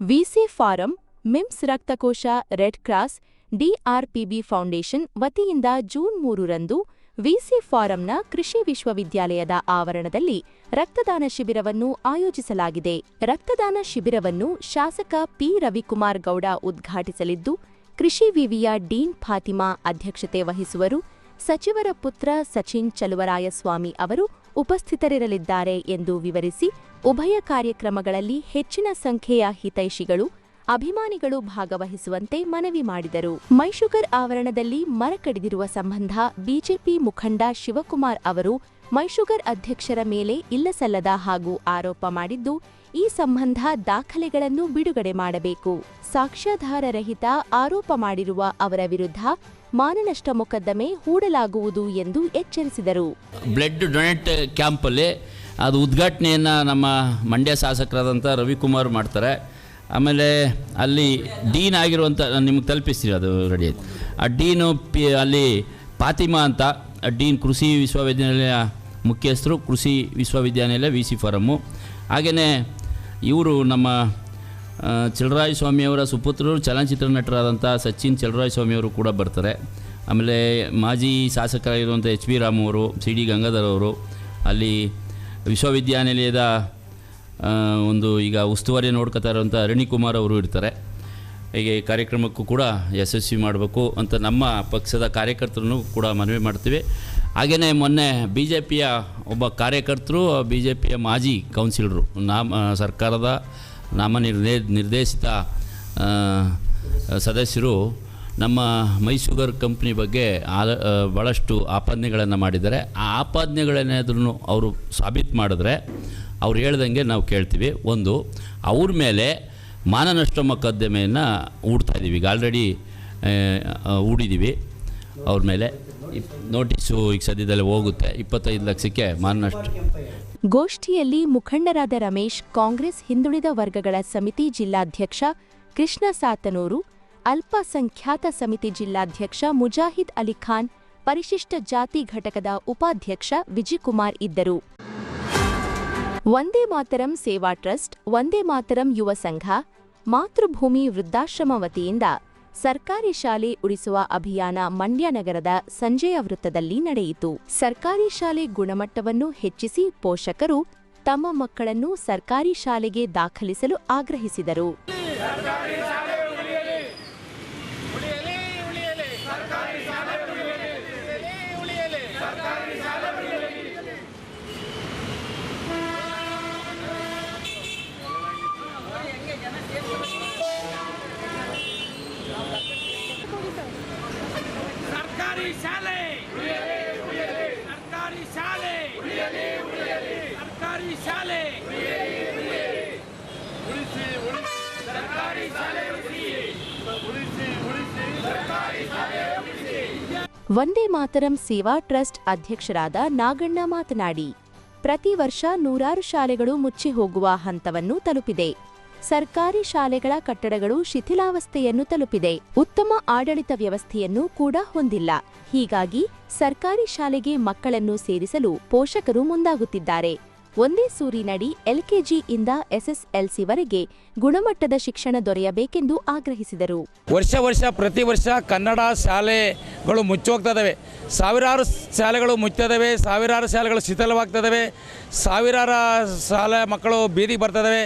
ವಿಸಿ ಫಾರಂ, ಮಿಮ್ಸ್ ರಕ್ತಕೋಶ, ರೆಡ್ ಕ್ರಾಸ್ ಡಿಆರ್ಪಿಬಿ ಫೌಂಡೇಶನ್ ವತಿಯಿಂದ ಜೂನ್ ಮೂರರಂದು ವಿಸಿ ಫಾರಂನ ಕೃಷಿ ವಿಶ್ವವಿದ್ಯಾಲಯದ ಆವರಣದಲ್ಲಿ ರಕ್ತದಾನ ಶಿಬಿರವನ್ನು ಆಯೋಜಿಸಲಾಗಿದೆ. ರಕ್ತದಾನ ಶಿಬಿರವನ್ನು ಶಾಸಕ ಪಿ. ರವಿಕುಮಾರ್ ಗೌಡ ಉದ್ಘಾಟಿಸಲಿದ್ದು, ಕೃಷಿ ವಿವಿಯ ಡೀನ್ ಫಾತಿಮಾ ಅಧ್ಯಕ್ಷತೆ ವಹಿಸುವರು, ಸಚಿವರ ಪುತ್ರ ಸಚಿನ್ ಚಲುವರಾಯಸ್ವಾಮಿ ಅವರು ಉಪಸ್ಥಿತರಿರಲಿದ್ದಾರೆ ಎಂದು ವಿವರಿಸಿ, ಉಭಯ ಕಾರ್ಯಕ್ರಮಗಳಲ್ಲಿ ಹೆಚ್ಚಿನ ಸಂಖ್ಯೆಯ ಹಿತೈಷಿಗಳು ಅಭಿಮಾನಿಗಳು ಭಾಗವಹಿಸುವಂತೆ ಮನವಿ ಮಾಡಿದರು. ಮೈಶುಗರ್ ಆವರಣದಲ್ಲಿ ಮರ ಕಡಿದಿರುವ ಸಂಬಂಧ ಬಿಜೆಪಿ ಮುಖಂಡ ಶಿವಕುಮಾರ್ ಅವರು ಮೈಶುಗರ್ ಅಧ್ಯಕ್ಷರ ಮೇಲೆ ಇಲ್ಲಸಲ್ಲದ ಹಾಗೂ ಆರೋಪ ಮಾಡಿದ್ದು, ಈ ಸಂಬಂಧ ದಾಖಲೆಗಳನ್ನು ಬಿಡುಗಡೆ ಮಾಡಬೇಕು. ಸಾಕ್ಷ್ಯಾಧಾರರಹಿತ ಆರೋಪ ಮಾಡಿರುವ ಅವರ ವಿರುದ್ಧ ಮಾನನಷ್ಟ ಮೊಕದ್ದಮೆ ಹೂಡಲಾಗುವುದು ಎಂದು ಎಚ್ಚರಿಸಿದರು. ಬ್ಲಡ್ ಡೊನೇಟ್ ಕ್ಯಾಂಪಲ್ಲಿ ಅದು ಉದ್ಘಾಟನೆಯನ್ನು ನಮ್ಮ ಮಂಡ್ಯ ಶಾಸಕರಾದಂಥ ರವಿಕುಮಾರ್ ಮಾಡ್ತಾರೆ. ಆಮೇಲೆ ಅಲ್ಲಿ ಡೀನ್ ಆಗಿರುವಂಥ ನಾನು ನಿಮ್ಗೆ ಅದು ರೆಡಿ ಆಯ್ತು. ಆ ಡೀನು ಪಿ, ಅಲ್ಲಿ ಫಾತಿಮಾ ಅಂತ ಡೀನ್ ಕೃಷಿ ವಿಶ್ವವಿದ್ಯಾನಿಲಯ ಮುಖ್ಯಸ್ಥರು, ಕೃಷಿ ವಿಶ್ವವಿದ್ಯಾನಿಲಯ ವಿ ಸಿ ಫಾರಮ್ಮು ಹಾಗೆಯೇ ಇವರು ನಮ್ಮ ಚಲರಾಯ ಸ್ವಾಮಿಯವರ ಸುಪುತ್ರರು, ಚಲನಚಿತ್ರ ನಟರಾದಂಥ ಸಚಿನ್ ಚಲರಾಯ ಸ್ವಾಮಿಯವರು ಕೂಡ ಬರ್ತಾರೆ. ಆಮೇಲೆ ಮಾಜಿ ಶಾಸಕರಾಗಿರುವಂಥ ಎಚ್ ಬಿ ರಾಮು ಅವರು, ಸಿ ಡಿ ಗಂಗಾಧರ್ ಅವರು, ಅಲ್ಲಿ ವಿಶ್ವವಿದ್ಯಾನಿಲಯದ ಒಂದು ಈಗ ಉಸ್ತುವಾರಿ ನೋಡ್ಕೊತಾ ಇರೋಂಥ ಅರಣಿಕುಮಾರ್ ಅವರು ಇರ್ತಾರೆ. ಹೀಗೆ ಈ ಕಾರ್ಯಕ್ರಮಕ್ಕೂ ಕೂಡ ಯಶಸ್ವಿ ಮಾಡಬೇಕು ಅಂತ ನಮ್ಮ ಪಕ್ಷದ ಕಾರ್ಯಕರ್ತರನ್ನು ಕೂಡ ಮನವಿ ಮಾಡ್ತೀವಿ. ಹಾಗೆಯೇ ಮೊನ್ನೆ ಬಿ ಜೆ ಪಿಯ ಒಬ್ಬ ಕಾರ್ಯಕರ್ತರು ಬಿ ಜೆ ಪಿಯ ಮಾಜಿ ಕೌನ್ಸಿಲರು, ನಾಮ, ಸರ್ಕಾರದ ನಾಮನಿರ್ದೇ ನಿರ್ದೇಶಿತ ಸದಸ್ಯರು ನಮ್ಮ ಮೈಸೂಗರ್ ಕಂಪ್ನಿ ಬಗ್ಗೆ ಆಲ ಭಾಳಷ್ಟು ಆಪಾದನೆಗಳನ್ನು ಮಾಡಿದ್ದಾರೆ. ಆ ಆಪಾದನೆಗಳೇನಾದ್ರೂ ಅವರು ಸಾಬೀತು ಮಾಡಿದ್ರೆ ಅವ್ರು ಹೇಳ್ದಂಗೆ ನಾವು ಕೇಳ್ತೀವಿ. ಒಂದು, ಅವ್ರ ಮೇಲೆ ಮಾನನಷ್ಟ ಮೊಕದ್ದಮೆಯನ್ನು ಹೂಡ್ತಾ ಇದ್ದೀವಿ ಈಗ ಆಲ್ರೆಡಿ ಹೂಡಿದ್ದೀವಿ ಅವ್ರ ಮೇಲೆ ನೋಟಿಸು ಈಗ ಸದ್ಯದಲ್ಲೇ ಹೋಗುತ್ತೆ. ಇಪ್ಪತ್ತೈದು ಲಕ್ಷಕ್ಕೆ ಮಾನನಷ್ಟ. ಗೋಷ್ಠಿಯಲ್ಲಿ ಮುಖಂಡರಾದ ರಮೇಶ್, ಕಾಂಗ್ರೆಸ್ ಹಿಂದುಳಿದ ವರ್ಗಗಳ ಸಮಿತಿ ಜಿಲ್ಲಾಧ್ಯಕ್ಷ ಕೃಷ್ಣ ಸಾತನೂರು, ಅಲ್ಪಸಂಖ್ಯಾತ ಸಮಿತಿ ಜಿಲ್ಲಾಧ್ಯಕ್ಷ ಮುಜಾಹಿದ್ ಅಲಿ ಖಾನ್, ಪರಿಶಿಷ್ಟ ಜಾತಿ ಘಟಕದ ಉಪಾಧ್ಯಕ್ಷ ವಿಜಯಕುಮಾರ್ ಇದ್ದರು. ವಂದೇ ಮಾತರಂ ಸೇವಾ ಟ್ರಸ್ಟ್, ವಂದೇ ಮಾತರಂ ಯುವ ಸಂಘ, ಮಾತೃಭೂಮಿ ವೃದ್ಧಾಶ್ರಮ ವತಿಯಿಂದ ಸರ್ಕಾರಿ ಶಾಲೆ ಉಳಿಸುವ ಅಭಿಯಾನ ಮಂಡ್ಯ ನಗರದ ಸಂಜೆಯ ವೃತ್ತದಲ್ಲಿ ನಡೆಯಿತು. ಸರ್ಕಾರಿ ಶಾಲೆ ಗುಣಮಟ್ಟವನ್ನು ಹೆಚ್ಚಿಸಿ ಪೋಷಕರು ತಮ್ಮ ಮಕ್ಕಳನ್ನು ಸರ್ಕಾರಿ ಶಾಲೆಗೆ ದಾಖಲಿಸಲು ಆಗ್ರಹಿಸಿದರು ಸರ್ಕಾರಿ ಶಾಲೆ ಸರ್ಕಾರಿ ಶಾಲೆ ಸರ್ಕಾರಿ ಶಾಲೆ ಉಳಿಸಿ ಉಳಿಸಿ ಸರ್ಕಾರಿ ಶಾಲೆ ಉಳಿಸಿ ಉಳಿಸಿ ಉಳಿಸಿ ಸರ್ಕಾರಿ ಶಾಲೆ ಉಳಿಸಿ ವಂದೇ ಮಾತರಂ ಸೇವಾ ಟ್ರಸ್ಟ್ ಅಧ್ಯಕ್ಷರಾದ ನಾಗಣ್ಣ ಮಾತನಾಡಿ, ಪ್ರತಿ ವರ್ಷ ನೂರಾರು ಶಾಲೆಗಳು ಮುಚ್ಚಿ ಹೋಗುವ ಹಂತವನ್ನು ತಲುಪಿದೆ. ಸರ್ಕಾರಿ ಶಾಲೆಗಳ ಕಟ್ಟಡಗಳು ಶಿಥಿಲಾವಸ್ಥೆಯನ್ನು ತಲುಪಿದೆ. ಉತ್ತಮ ಆಡಳಿತ ವ್ಯವಸ್ಥೆಯನ್ನು ಕೂಡ ಹೊಂದಿಲ್ಲ. ಹೀಗಾಗಿ ಸರ್ಕಾರಿ ಶಾಲೆಗೆ ಮಕ್ಕಳನ್ನು ಸೇರಿಸಲು ಪೋಷಕರು ಮುಂದಾಗುತ್ತಿದ್ದಾರೆ. ಒಂದೇ ಸೂರಿನಡಿ ಎಲ್ಕೆಜಿಯಿಂದ ಎಸ್ಎಸ್ಎಲ್ಸಿವರೆಗೆ ಗುಣಮಟ್ಟದ ಶಿಕ್ಷಣ ದೊರೆಯಬೇಕೆಂದು ಆಗ್ರಹಿಸಿದರು. ವರ್ಷ ವರ್ಷ ಪ್ರತಿ ವರ್ಷ ಕನ್ನಡ ಶಾಲೆಗಳು ಮುಚ್ಚೋಗ್ತದವೆ ಸಾವಿರಾರು ಶಾಲೆಗಳು ಮುಚ್ಚಿದವೆ ಸಾವಿರಾರು ಶಾಲೆಗಳು ಶಿಥಿಲವಾಗ್ತದವೆ ಸಾವಿರಾರು ಶಾಲೆ ಮಕ್ಕಳು ಬೀದಿಗೆ ಬರ್ತದವೆ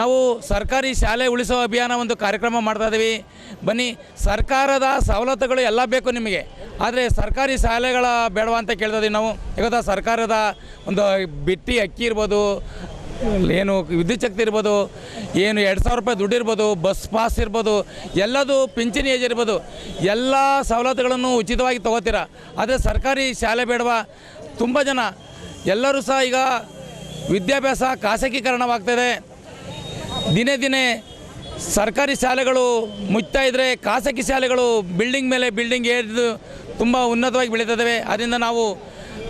ನಾವು ಸರ್ಕಾರಿ ಶಾಲೆ ಉಳಿಸೋ ಅಭಿಯಾನ ಒಂದು ಕಾರ್ಯಕ್ರಮ ಮಾಡ್ತಾ ಇದ್ದೀವಿ. ಬನ್ನಿ, ಸರ್ಕಾರದ ಸವಲತ್ತುಗಳು ಎಲ್ಲ ಬೇಕು ನಿಮಗೆ. ಆದರೆ ಸರ್ಕಾರಿ ಶಾಲೆಗಳ ಬೇಡವಾ ಅಂತ ಕೇಳ್ತದೆ ನಾವು. ಈಗ ಸರ್ಕಾರದ ಒಂದು ಬಿಟ್ಟಿ ಅಕ್ಕಿ ಇರ್ಬೋದು, ಏನು ವಿದ್ಯುತ್ ಶಕ್ತಿ ಇರ್ಬೋದು, ಏನು ಎರಡು ಸಾವಿರ ರೂಪಾಯಿ ದುಡ್ಡು ಇರ್ಬೋದು, ಬಸ್ ಪಾಸ್ ಇರ್ಬೋದು, ಎಲ್ಲದು ಪಿಂಚಣಿ ಏಜ್ ಇರ್ಬೋದು, ಎಲ್ಲ ಸವಲತ್ತುಗಳನ್ನು ಉಚಿತವಾಗಿ ತೊಗೋತೀರ? ಆದರೆ ಸರ್ಕಾರಿ ಶಾಲೆ ಬೇಡವಾ? ತುಂಬ ಜನ, ಎಲ್ಲರೂ ಸಹ ಈಗ ವಿದ್ಯಾಭ್ಯಾಸ ಖಾಸಗೀಕರಣವಾಗ್ತದೆ ದಿನೇ ದಿನೇ ಸರ್ಕಾರಿ ಶಾಲೆಗಳು ಮುಚ್ತಾ ಇದ್ದರೆ ಖಾಸಗಿ ಶಾಲೆಗಳು ಬಿಲ್ಡಿಂಗ್ ಮೇಲೆ ಬಿಲ್ಡಿಂಗ್ ಏರಿದು ತುಂಬ ಉನ್ನತವಾಗಿ ಬೆಳೀತದವೆ. ಅದರಿಂದ ನಾವು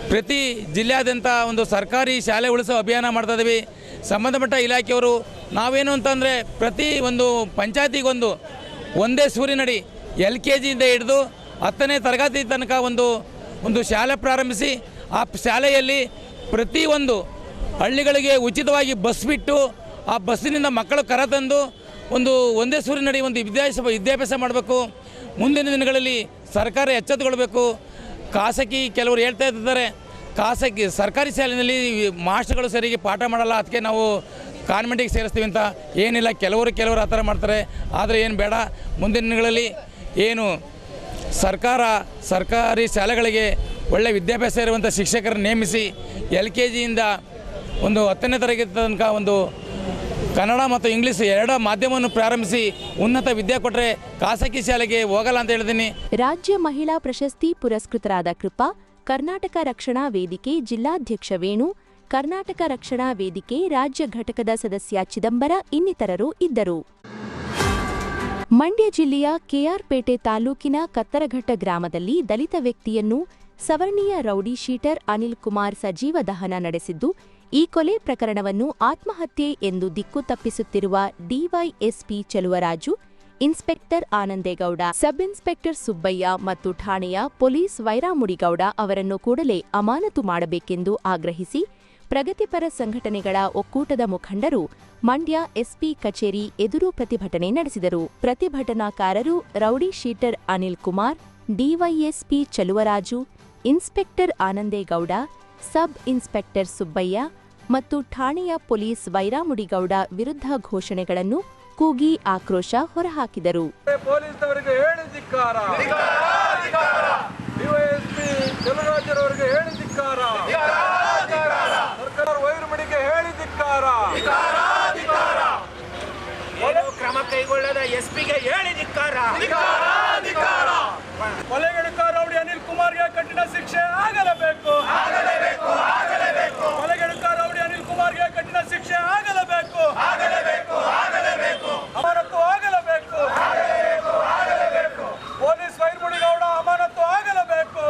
ಪ್ರತಿ ಜಿಲ್ಲೆಯಾದ್ಯಂತ ಒಂದು ಸರ್ಕಾರಿ ಶಾಲೆ ಉಳಿಸೋ ಅಭಿಯಾನ ಮಾಡ್ತಾ ಇದ್ದೀವಿ ಸಂಬಂಧಪಟ್ಟ ಇಲಾಖೆಯವರು ನಾವೇನು ಅಂತಂದರೆ ಪ್ರತಿ ಒಂದು ಪಂಚಾಯತಿಗೊಂದು ಒಂದೇ ಸೂರಿನಡಿ ಎಲ್ ಕೆ ಜಿಯಿಂದ ಹಿಡಿದು ಹತ್ತನೇ ತರಗತಿ ತನಕ ಒಂದು ಒಂದು ಶಾಲೆ ಪ್ರಾರಂಭಿಸಿ ಆ ಶಾಲೆಯಲ್ಲಿ ಪ್ರತಿಯೊಂದು ಹಳ್ಳಿಗಳಿಗೆ ಉಚಿತವಾಗಿ ಬಸ್ ಬಿಟ್ಟು ಆ ಬಸ್ಸಿನಿಂದ ಮಕ್ಕಳು ಕರೆತಂದು ಒಂದು, ಒಂದೇ ಸೂರಿನಡಿ ಒಂದು ವಿದ್ಯಾಭ್ಯಾಸ ವಿದ್ಯಾಭ್ಯಾಸ ಮಾಡಬೇಕು. ಮುಂದಿನ ದಿನಗಳಲ್ಲಿ ಸರ್ಕಾರ ಎಚ್ಚೆತ್ತುಕೊಳ್ಬೇಕು. ಖಾಸಗಿ ಕೆಲವರು ಹೇಳ್ತಾ ಇದ್ದಾರೆ, ಖಾಸಗಿ, ಸರ್ಕಾರಿ ಶಾಲೆಯಲ್ಲಿ ಮಾಸ್ಟರ್ಗಳು ಸರಿಗೆ ಪಾಠ ಮಾಡಲ್ಲ, ಅದಕ್ಕೆ ನಾವು ಕಾನ್ವೆಂಟಿಗೆ ಸೇರಿಸ್ತೀವಿ ಅಂತ ಏನಿಲ್ಲ, ಕೆಲವರು ಕೆಲವರು ಆ ಥರ ಮಾಡ್ತಾರೆ. ಆದರೆ ಏನು ಬೇಡ, ಮುಂದಿನ ದಿನಗಳಲ್ಲಿ ಏನು ಸರ್ಕಾರ, ಸರ್ಕಾರಿ ಶಾಲೆಗಳಿಗೆ ಒಳ್ಳೆಯ ವಿದ್ಯಾಭ್ಯಾಸ ಇರುವಂಥ ಶಿಕ್ಷಕರನ್ನು ನೇಮಿಸಿ ಎಲ್ ಕೆ ಜಿಯಿಂದ ಒಂದು ಹತ್ತನೇ ತರಗತಿ ತನಕ ಒಂದು ಕನ್ನಡ ಮತ್ತು ಇಂಗ್ಲಿಷ್ ಎರಡ ಮಾಧ್ಯಮವನ್ನು ಪ್ರಾರಂಭಿಸಿ ಉನ್ನತ ವಿದ್ಯೆ ಕೊಟ್ಟರೆ ಖಾಸಗಿ ಶಾಲೆಗೆ ಹೋಗಲ್ಲ ಅಂತ ಹೇಳಿದ್ದೀನಿ ರಾಜ್ಯ ಮಹಿಳಾ ಪ್ರಶಸ್ತಿ ಪುರಸ್ಕೃತರಾದ ಕೃಪಾ, ಕರ್ನಾಟಕ ರಕ್ಷಣಾ ವೇದಿಕೆ ಜಿಲ್ಲಾಧ್ಯಕ್ಷ ವೇಣು, ಕರ್ನಾಟಕ ರಕ್ಷಣಾ ವೇದಿಕೆ ರಾಜ್ಯ ಘಟಕದ ಸದಸ್ಯ ಚಿದಂಬರ ಇನ್ನಿತರರು ಇದ್ದರು. ಮಂಡ್ಯ ಜಿಲ್ಲೆಯ ಕೆಆರ್ಪೇಟೆ ತಾಲೂಕಿನ ಕತ್ತರಘಟ್ಟ ಗ್ರಾಮದಲ್ಲಿ ದಲಿತ ವ್ಯಕ್ತಿಯನ್ನು ಸವರ್ಣೀಯ ರೌಡಿ ಶೀಟರ್ ಅನಿಲ್ ಕುಮಾರ್ ಸಜೀವ ದಹನ ನಡೆಸಿದ್ದು ಈ ಕೊಲೆ ಪ್ರಕರಣವನ್ನು ಆತ್ಮಹತ್ಯೆ ಎಂದು ದಿಕ್ಕು ತಪ್ಪಿಸುತ್ತಿರುವ DYSP Chaluvaraju, inspector Anandegowda sub inspector Subbaiah ಮತ್ತು ಠಾಣೆಯ ಪೊಲೀಸ್ ವೈರಾಮುಡಿಗೌಡ ಅವರನ್ನು ಕೂಡಲೇ ಅಮಾನತು ಮಾಡಬೇಕೆಂದು ಆಗ್ರಹಿಸಿ ಪ್ರಗತಿಪರ ಸಂಘಟನೆಗಳ ಒಕ್ಕೂಟದ ಮುಖಂಡರು, ಮಂಡ್ಯ ಎಸ್ಪಿ ಕಚೇರಿ ಎದುರು ಪ್ರತಿಭಟನೆ ನಡೆಸಿದರು. ಪ್ರತಿಭಟನಾಕಾರರು rowdy sheeter Anil Kumar, DYSP Chaluvaraju, inspector Anandegowda sub inspector Subbaiah ಮತ್ತು ಠಾಣೆಯ ಪೊಲೀಸ್ ವೈರಾಮುಡಿಗೌಡ ವಿರುದ್ಧ ಘೋಷಣೆಗಳನ್ನು ಕೂಗಿ ಆಕ್ರೋಶ ಹೊರಹಾಕಿದರು. ಪೊಲೀಸ್ನವರಿಗೆ ಹೇಳಿ ಧಿಕ್ಕಾರ. ಡಿವೈಎಸ್ಪಿ ಚಲರಾಜರವರಿಗೆ ಕ್ರಮ ಕೈಗೊಳ್ಳದ ಎಸ್ ಪಿಗೆ ಹೇಳಿ ಧಿಕ್ಕಾರ ಕೊಲೆಗಡುಕ ರೌಡಿ ಅನಿಲ್ ಕುಮಾರ್ಗೆ ಕಠಿಣ ಶಿಕ್ಷೆ ಆಗಲೇಬೇಕು. ಆಗಲೇಬೇಕು ರೌಡಿ ಅನಿಲ್ ಕುಮಾರ್ಗೆ ಕಠಿಣ ಶಿಕ್ಷೆ ಆಗಲೇಬೇಕು ಅಮಾನತು ಆಗಲೇಬೇಕು. ಪೊಲೀಸ್ ವೈರ್ಮುಡಿಗೌಡ ಅಮಾನತು ಆಗಲೇಬೇಕು.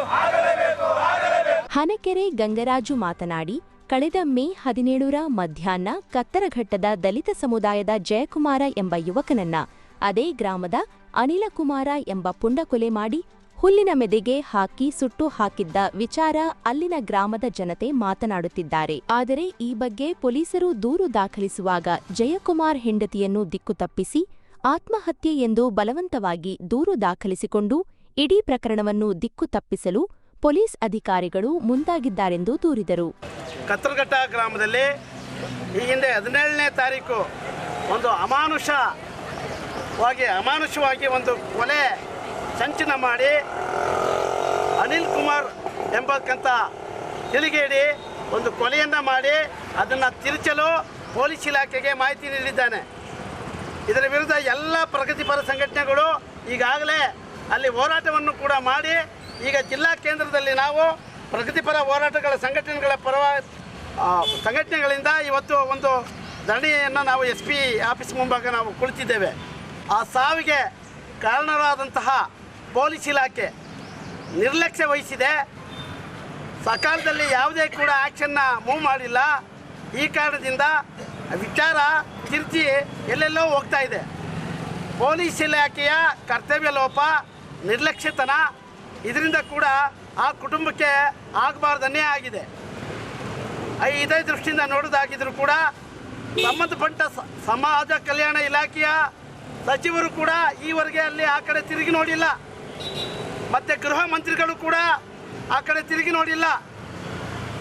ಹನಕೆರೆ ಗಂಗರಾಜು ಮಾತನಾಡಿ ಕಳೆದ ಮೇ ಹದಿನೇಳರ ಮಧ್ಯಾಹ್ನ ಕತ್ತರಘಟ್ಟದ ದಲಿತ ಸಮುದಾಯದ ಜಯಕುಮಾರ ಎಂಬ ಯುವಕನನ್ನ ಅದೇ ಗ್ರಾಮದ ಅನಿಲಕುಮಾರ ಎಂಬ ಪುಂಡ ಕೊಲೆ ಮಾಡಿ ಹುಲ್ಲಿನ ಮೆದೆಗೆ ಹಾಕಿ ಸುಟ್ಟು ಹಾಕಿದ್ದ ವಿಚಾರ ಅಲ್ಲಿನ ಗ್ರಾಮದ ಜನತೆ ಮಾತನಾಡುತ್ತಿದ್ದಾರೆ. ಆದರೆ ಈ ಬಗ್ಗೆ ಪೊಲೀಸರು ದೂರು ದಾಖಲಿಸುವಾಗ ಜಯಕುಮಾರ್ ಹೆಂಡತಿಯನ್ನು ದಿಕ್ಕು ತಪ್ಪಿಸಿ, ಆತ್ಮಹತ್ಯೆ ಎಂದು ಬಲವಂತವಾಗಿ ದೂರು ದಾಖಲಿಸಿಕೊಂಡು ಇಡೀ ಪ್ರಕರಣವನ್ನು ದಿಕ್ಕು ತಪ್ಪಿಸಲು ಪೊಲೀಸ್ ಅಧಿಕಾರಿಗಳು ಮುಂದಾಗಿದ್ದಾರೆಂದು ದೂರಿದರು. ಕತ್ತಲಘಟ್ಟ ಗ್ರಾಮದಲ್ಲಿ ಈ ಹಿಂದೆ ಹದಿನೇಳನೇ ತಾರೀಕು ಒಂದು ಅಮಾನುಷವಾಗಿ ಅಮಾನುಷವಾಗಿ ಒಂದು ಕೊಲೆ ಸಂಚನ ಮಾಡಿ ಅನಿಲ್ ಕುಮಾರ್ ಎಂಬಕ್ಕಂಥ ತಿಳಿಗೇಡಿ ಒಂದು ಕೊಲೆಯನ್ನು ಮಾಡಿ ಅದನ್ನು ತಿರುಚಲು ಪೊಲೀಸ್ ಇಲಾಖೆಗೆ ಮಾಹಿತಿ ನೀಡಿದ್ದಾನೆ. ಇದರ ವಿರುದ್ಧ ಎಲ್ಲ ಪ್ರಗತಿಪರ ಸಂಘಟನೆಗಳು ಈಗಾಗಲೇ ಅಲ್ಲಿ ಹೋರಾಟವನ್ನು ಕೂಡ ಮಾಡಿ, ಈಗ ಜಿಲ್ಲಾ ಕೇಂದ್ರದಲ್ಲಿ ನಾವು ಪ್ರಗತಿಪರ ಹೋರಾಟಗಳ ಸಂಘಟನೆಗಳ ಪರವ ಸಂಘಟನೆಗಳಿಂದ ಇವತ್ತು ಒಂದು ಧರಣಿಯನ್ನು ನಾವು ಎಸ್ ಪಿ ಆಫೀಸ್ ಮುಂಭಾಗ ನಾವು ಕುಳಿತಿದ್ದೇವೆ. ಆ ಸಾವಿಗೆ ಕಾರಣರಾದಂತಹ ಪೊಲೀಸ್ ಇಲಾಖೆ ನಿರ್ಲಕ್ಷ್ಯ ವಹಿಸಿದೆ. ಸಕಾಲದಲ್ಲಿ ಯಾವುದೇ ಕೂಡ ಆ್ಯಕ್ಷನ್ನ ಮೂವ್ ಮಾಡಿಲ್ಲ. ಈ ಕಾರಣದಿಂದ ವಿಚಾರ ತಿರುಚಿ ಎಲ್ಲೆಲ್ಲೋ ಹೋಗ್ತಾ ಇದೆ. ಪೊಲೀಸ್ ಇಲಾಖೆಯ ಕರ್ತವ್ಯ ಲೋಪ, ನಿರ್ಲಕ್ಷ್ಯತನ ಇದರಿಂದ ಕೂಡ ಆ ಕುಟುಂಬಕ್ಕೆ ಆಗಬಾರ್ದನ್ನೇ ಆಗಿದೆ. ಇದೇ ದೃಷ್ಟಿಯಿಂದ ನೋಡೋದಾಗಿದ್ರು ಕೂಡ ಸಂಬಂಧಪಟ್ಟ ಸಮಾಜ ಕಲ್ಯಾಣ ಇಲಾಖೆಯ ಸಚಿವರು ಕೂಡ ಈವರೆಗೆ ಅಲ್ಲಿ ಆ ಕಡೆ ತಿರುಗಿ ನೋಡಿಲ್ಲ. ಮತ್ತು ಗೃಹ ಮಂತ್ರಿಗಳು ಕೂಡ ಆ ಕಡೆ ತಿರುಗಿ ನೋಡಿಲ್ಲ.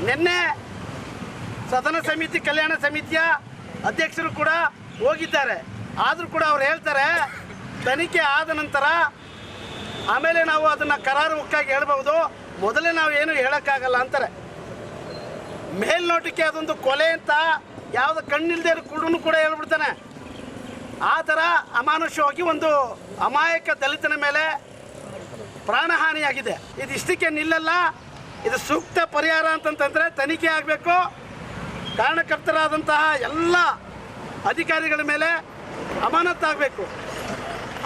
ನಿನ್ನೆ ಸದನ ಸಮಿತಿ, ಕಲ್ಯಾಣ ಸಮಿತಿಯ ಅಧ್ಯಕ್ಷರು ಕೂಡ ಹೋಗಿದ್ದಾರೆ. ಆದರೂ ಕೂಡ ಅವ್ರು ಹೇಳ್ತಾರೆ, ತನಿಖೆ ಆದ ನಂತರ ಆಮೇಲೆ ನಾವು ಅದನ್ನು ಕರಾರುವಕ್ಕಾಗಿ ಹೇಳ್ಬೋದು ಮೊದಲೇ ನಾವು ಏನು ಹೇಳೋಕ್ಕಾಗಲ್ಲ ಅಂತಾರೆ. ಮೇಲ್ನೋಟಕ್ಕೆ ಅದೊಂದು ಕೊಲೆ ಅಂತ ಯಾವುದು ಕಣ್ಣಿಲ್ದೇ ಕೂಡ ಕೂಡ ಹೇಳ್ಬಿಡ್ತಾನೆ. ಆ ಥರ ಅಮಾನುಷವಾಗಿ ಒಂದು ಅಮಾಯಕ ದಲಿತನ ಮೇಲೆ ಪ್ರಾಣಹಾನಿಯಾಗಿದೆ. ಇದು ಇಷ್ಟಕ್ಕೆ ನಿಲ್ಲಲ್ಲ. ಇದು ಸೂಕ್ತ ಪರಿಹಾರ ಅಂತಂತಂದರೆ ತನಿಖೆ ಆಗಬೇಕು. ಕಾರಣಕರ್ತರಾದಂತಹ ಎಲ್ಲ ಅಧಿಕಾರಿಗಳ ಮೇಲೆ ಅಮಾನತ್ತಾಗಬೇಕು.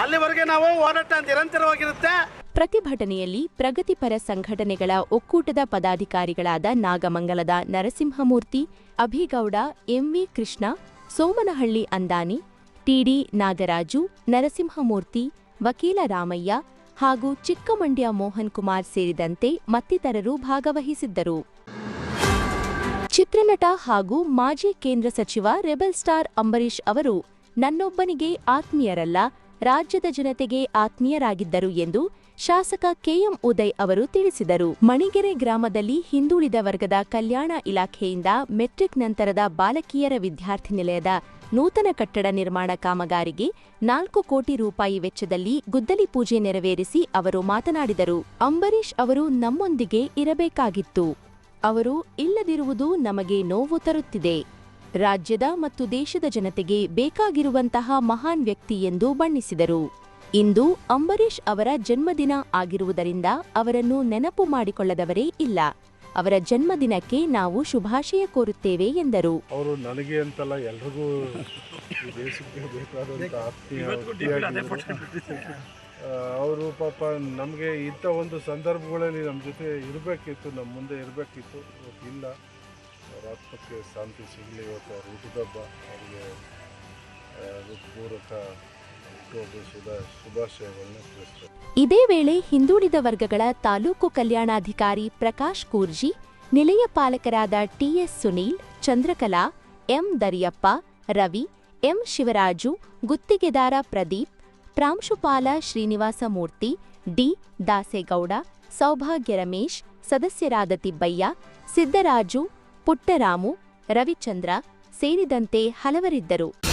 ಅಲ್ಲಿವರೆಗೆ ನಾವು ಹೋರಾಟ ನಿರಂತರವಾಗಿರುತ್ತೆ. ಪ್ರತಿಭಟನೆಯಲ್ಲಿ ಪ್ರಗತಿಪರ ಸಂಘಟನೆಗಳ ಒಕ್ಕೂಟದ ಪದಾಧಿಕಾರಿಗಳಾದ ನಾಗಮಂಗಲದ ನರಸಿಂಹಮೂರ್ತಿ, ಅಭಿಗೌಡ, ಎಂವಿ ಕೃಷ್ಣ, ಸೋಮನಹಳ್ಳಿ ಅಂದಾನಿ ಟಿಡಿ ನಾಗರಾಜು, ನರಸಿಂಹಮೂರ್ತಿ, ವಕೀಲ ರಾಮಯ್ಯ ಹಾಗೂ ಚಿಕ್ಕಮಂಡ್ಯ ಮೋಹನ್ ಕುಮಾರ್ ಸೇರಿದಂತೆ ಮತ್ತಿತರರು ಭಾಗವಹಿಸಿದ್ದರು. ಚಿತ್ರನಟ ಹಾಗೂ ಮಾಜಿ ಕೇಂದ್ರ ಸಚಿವ ರೆಬಲ್ ಸ್ಟಾರ್ ಅಂಬರೀಷ್ ಅವರು ನನ್ನೊಬ್ಬನಿಗೆ ಆತ್ಮೀಯರಲ್ಲ, ರಾಜ್ಯದ ಜನತೆಗೆ ಆತ್ಮೀಯರಾಗಿದ್ದರು ಎಂದು ಶಾಸಕ ಕೆಎಂ ಉದಯ್ ಅವರು ತಿಳಿಸಿದರು. ಮಣಿಗೆರೆ ಗ್ರಾಮದಲ್ಲಿ ಹಿಂದುಳಿದ ವರ್ಗದ ಕಲ್ಯಾಣ ಇಲಾಖೆಯಿಂದ ಮೆಟ್ರಿಕ್ ನಂತರದ ಬಾಲಕಿಯರ ವಿದ್ಯಾರ್ಥಿ ನಿಲಯದ ನೂತನ ಕಟ್ಟಡ ನಿರ್ಮಾಣ ಕಾಮಗಾರಿಗೆ ನಾಲ್ಕು ಕೋಟಿ ರೂಪಾಯಿ ವೆಚ್ಚದಲ್ಲಿ ಗುದ್ದಲಿ ಪೂಜೆ ನೆರವೇರಿಸಿ ಅವರು ಮಾತನಾಡಿದರು. ಅಂಬರೀಷ್ ಅವರು ನಮ್ಮೊಂದಿಗೆ ಇರಬೇಕಾಗಿತ್ತು. ಅವರು ಇಲ್ಲದಿರುವುದು ನಮಗೆ ನೋವು ತರುತ್ತಿದೆ. ರಾಜ್ಯದ ಮತ್ತು ದೇಶದ ಜನತೆಗೆ ಬೇಕಾಗಿರುವಂತಹ ಮಹಾನ್ ವ್ಯಕ್ತಿ ಎಂದು ಬಣ್ಣಿಸಿದರು. ಇಂದು ಅಂಬರೀಷ್ ಅವರ ಜನ್ಮದಿನ ಆಗಿರುವುದರಿಂದ ಅವರನ್ನು ನೆನಪು ಮಾಡಿಕೊಳ್ಳದವರೇ ಇಲ್ಲ. ಅವರ ಜನ್ಮದಿನಕ್ಕೆ ನಾವು ಶುಭಾಶಯ ಕೋರುತ್ತೇವೆ ಎಂದರು. ಅವರು ನನಗೆ ಅಂತಲ್ಲ ಎಲ್ರಿಗೂ ಈ ದೇಶಕ್ಕೆ ಬೇಕಾದಂಥ ಅವರು ಪಾಪ ನಮಗೆ ಇಂಥ ಒಂದು ಸಂದರ್ಭಗಳಲ್ಲಿ ನಮ್ಮ ಜೊತೆ ಇರಬೇಕಿತ್ತು ನಮ್ಮ ಮುಂದೆ ಇರಬೇಕಿತ್ತು. ಇಲ್ಲ. ಅವ್ರ ಆತ್ಮಕ್ಕೆ ಶಾಂತಿ ಸಿಗಲಿ ಇವತ್ತು ಅವ್ರ ಹುಟ್ಟಿದಬ್ಬ. ಅವರಿಗೆ ಹೃತ್ಪೂರ್ವಕ ಇದೇ ವೇಳೆ ಹಿಂದುಳಿದ ವರ್ಗಗಳ ತಾಲೂಕು ಕಲ್ಯಾಣಾಧಿಕಾರಿ ಪ್ರಕಾಶ್ ಕೂರ್ಜಿ, ನಿಲಯ ಪಾಲಕರಾದ TS Sunil, Chandrakala, M. Dariyappa, Ravi, M. Shivaraju, ಗುತ್ತಿಗೆದಾರ ಪ್ರದೀಪ್, ಪ್ರಾಂಶುಪಾಲ ಶ್ರೀನಿವಾಸ ಮೂರ್ತಿ ಡಿ. ದಾಸೇಗೌಡ, ಸೌಭಾಗ್ಯ ರಮೇಶ್, ಸದಸ್ಯರಾದ ತಿಬ್ಬಯ್ಯ, ಸಿದ್ದರಾಜು, ಪುಟ್ಟರಾಮು, ರವಿಚಂದ್ರ ಸೇರಿದಂತೆ ಹಲವರಿದ್ದರು.